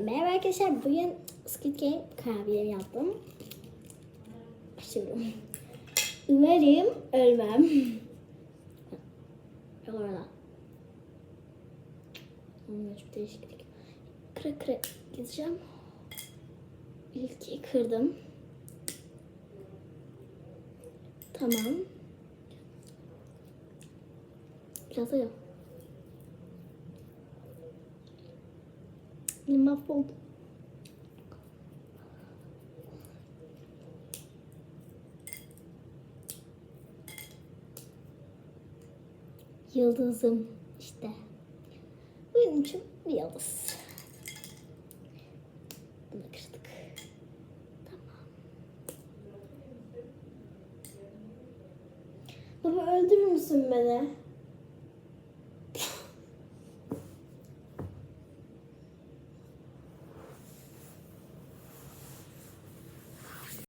Merhaba arkadaşlar. Bugün Squid Game kurabiye yaptım. Başlıyorum. Umarım ölmem. Yok orada. Olmuyor çok değişiklik. Kıra kıra gideceğim. İlki kırdım. Tamam. Biraz da yok. Elim mahvoldu. Yıldızım işte. Benim için bir yıldız. Bunu kırdık. Tamam. Baba öldürür müsün beni?